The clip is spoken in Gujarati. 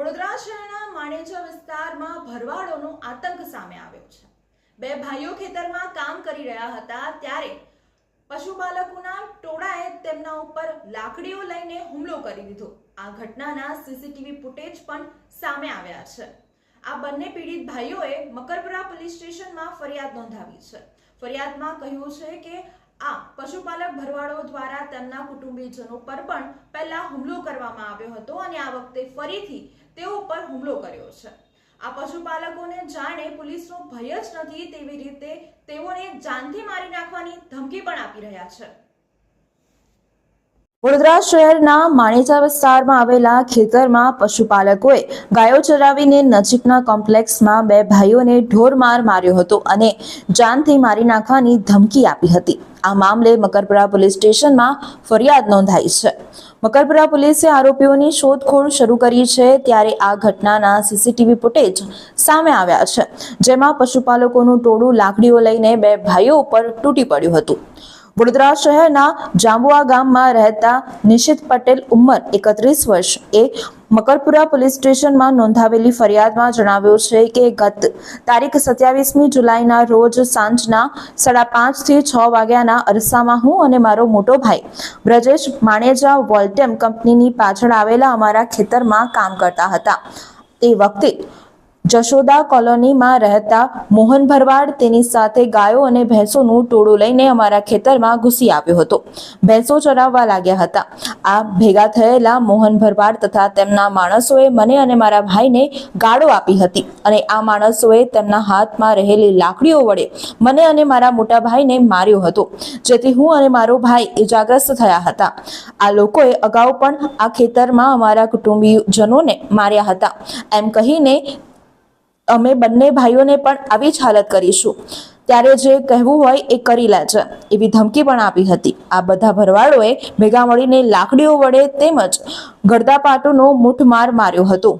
વડોદરા શહેરના માણેજા વિસ્તારમાં ભરવાડોનો આતંક સામે આવ્યો છે. બે ભાઈઓ ખેતરમાં કામ કરી રહ્યા હતા ત્યારે પશુપાલકોના ટોળાએ તેમના ઉપર લાકડીઓ લઈને હુમલો કરી દીધો. આ ઘટનાના સીસીટીવી ફૂટેજ પણ સામે આવ્યા છે. આ બંને પીડિત ભાઈઓએ મકરપુરા પોલીસ સ્ટેશનમાં ફરિયાદ નોંધાવી છે. ફરિયાદમાં કહ્યું છે કે આ પશુપાલક ભરવાડો દ્વારા તેમના કુટુંબીજનો પર પણ પહેલા હુમલો કરવામાં આવ્યો હતો અને આ વખતે ફરીથી તેઓ પર હુમલો કર્યો છે. આ પશુપાલકોને જાણે પોલીસનો ભય જ નથી તેવી રીતે તેઓને જાનથી મારી નાખવાની ધમકી પણ આપી રહ્યા છે. વડોદરા શહેરના માણેજા વિસ્તારમાં આવેલા ખેતરમાં પશુપાલકોએ ગાયો ચરાવીને નજીકના કોમ્પ્લેક્સમાં બે ભાઈઓને ઢોરમાર માર્યો હતો અને જાનથી મારી નાખવાની ધમકી આપી હતી. આ મામલે મકરપુરા પોલીસ સ્ટેશનમાં ફરિયાદ નોંધાઈ છે. મકરપુરા પોલીસે આરોપીઓની શોધખોળ શરૂ કરી છે ત્યારે આ ઘટનાના સીસીટીવી ફૂટેજ સામે આવ્યા છે, જેમાં પશુપાલકોનું ટોળું લાકડીઓ લઈને બે ભાઈઓ ઉપર તૂટી પડ્યું હતું. વડોદરા શહેરના જાંબુઆ ગામમાં રહેતા નિશિત પટેલ ઉંમર એકત્રીસ વર્ષ. એ મકરપુરા પોલીસ સ્ટેશનમાં નોંધાવેલી ફરિયાદમાં જણાવ્યું છે કે ગત તારીખ સત્યાવીસમી જુલાઈના રોજ સાંજના સાડા પાંચથી છ વાગ્યાના અરસામાં હું અને મારો મોટો ભાઈ બ્રજેશ માણેજા વોલ્ટેમ કંપનીની પાછળ આવેલા અમારા ખેતરમાં કામ કરતા હતા. તે વખતે જશોદા કોલોનીમાં રહેતા મોહન ભરવાડ તેની સાથે ગાયો અને ભેંસોનું ટોળું લઈને અમારા ખેતરમાં ઘૂસી આવ્યો હતો. ભેંસો ચરાવવા લાગ્યા હતા. આ ભેગા થયેલા મોહન ભરવાડ તથા તેમના માણસોએ મને અને મારા ભાઈને ગાળો આપી હતી અને આ માણસોએ તેમના હાથમાં રહેલી લાકડીઓ વડે મને અને મારા મોટા ભાઈને માર્યો હતો. જેથી હું અને મારો ભાઈ ઇજાગ્રસ્ત થયા હતા. આ લોકોએ અગાઉ પણ આ ખેતરમાં અમારા કુટુંબીજનોને માર્યા હતા. એમ કહીને અમે બંને ભાઈઓને પણ આવી જ હાલત કરીશું. ત્યારે જે કહેવું હોય એ કરી લેજે, એવી ધમકી પણ આપી હતી. આ બધા ભરવાડોએ ભેગા મળીને લાકડીઓ વડે તેમજ ગરદાપાટુનો મુઠમાર માર્યો હતો.